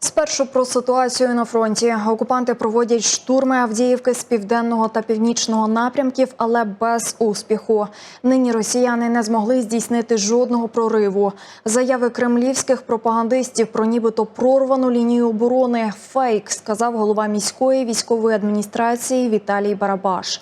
Спершу про ситуацію на фронті. Окупанти проводять штурми Авдіївки з південного та північного напрямків, але без успіху. Нині росіяни не змогли здійснити жодного прориву. Заяви кремлівських пропагандистів про нібито прорвану лінію оборони фейк, сказав голова міської військової адміністрації Віталій Барабаш.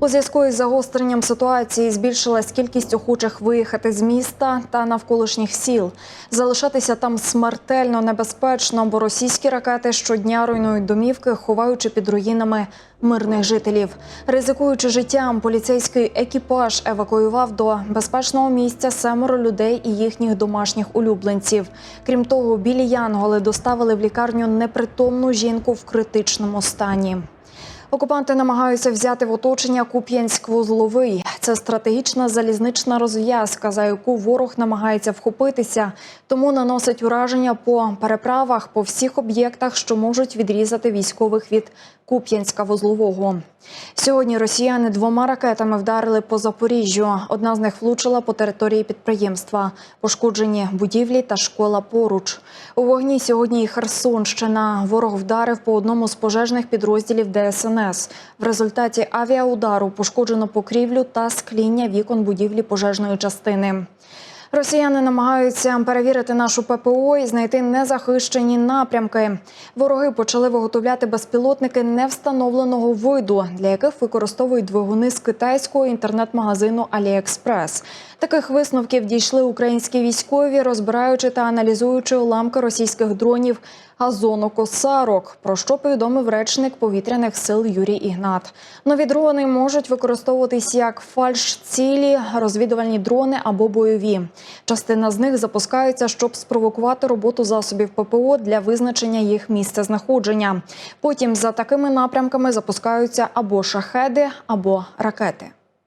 У зв'язку із загостренням ситуації збільшилась кількість охочих виїхати з міста та навколишніх сіл. Залишатися там смертельно небезпечно, бо російські ракети щодня руйнують домівки, ховаючи під руїнами мирних жителів. Ризикуючи життям, поліцейський екіпаж евакуював до безпечного місця семеро людей і їхніх домашніх улюбленців. Крім того, білі янголи доставили в лікарню непритомну жінку в критичному стані. Окупанти намагаються взяти в оточення Куп'янськ-Вузловий. Це стратегічна залізнична розв'язка, за яку ворог намагається вхопитися, тому наносить ураження по переправах по всіх об'єктах, що можуть відрізати військових від Куп'янська-Вузлового. Сьогодні росіяни двома ракетами вдарили по Запоріжжю. Одна з них влучила по території підприємства. Пошкоджені будівлі та школа поруч. У вогні сьогодні і Херсонщина. Ворог вдарив по одному з пожежних підрозділів ДСНС. В результаті авіаудару пошкоджено покрівлю та скління вікон будівлі пожежної частини. Росіяни намагаються перевірити нашу ППО і знайти незахищені напрямки. Вороги почали виготовляти безпілотники невстановленого виду, для яких використовують двигуни з китайського інтернет-магазину AliExpress. Таких висновків дійшли українські військові, розбираючи та аналізуючи уламки російських дронів газонокосарок, про що повідомив речник повітряних сил Юрій Ігнат. Нові дрони можуть використовуватись як фальш-цілі, розвідувальні дрони або бойові. Частина з них запускаються, щоб спровокувати роботу засобів ППО для визначення їх місця знаходження. Потім за такими напрямками запускаються або шахеди, або ракети.